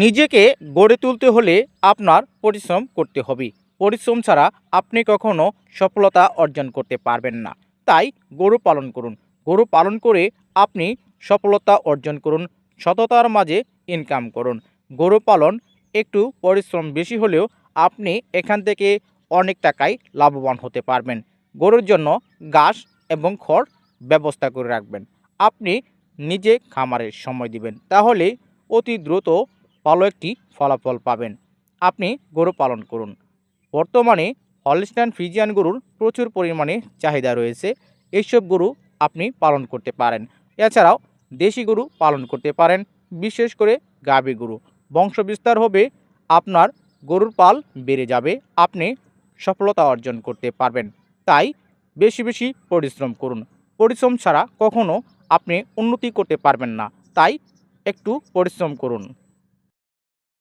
নিজেকে গড়ে তুলতে হলে আপনার পরিশ্রম করতে হবে। পরিশ্রম ছাড়া আপনি কখনো সফলতা অর্জন করতে পারবেন না। তাই গরু পালন করুন। গরু পালন করে আপনি সফলতা অর্জন করুন, সততার মাঝে ইনকাম করুন। গরু পালন একটু পরিশ্রম বেশি হলেও আপনি এখান থেকে অনেক টাকায় লাভবান হতে পারবেন। গরুর জন্য ঘাস এবং খড় ব্যবস্থা করে রাখবেন। আপনি নিজে খামারের সময় দিবেন। তাহলে অতি দ্রুত ভালো একটি ফলাফল পাবেন। আপনি গরু পালন করুন। বর্তমানে হলস্টাইন ফ্রিজিয়ান গরুর প্রচুর পরিমাণে চাহিদা রয়েছে। এইসব গরু আপনি পালন করতে পারেন। এছাড়াও দেশি গরু পালন করতে পারেন, বিশেষ করে গাভী গরু। বংশবিস্তার হবে, আপনার গরুর পাল বেড়ে যাবে, আপনি সফলতা অর্জন করতে পারবেন। তাই বেশি বেশি পরিশ্রম করুন। পরিশ্রম ছাড়া কখনো আপনি উন্নতি করতে পারবেন না। তাই একটু পরিশ্রম করুন।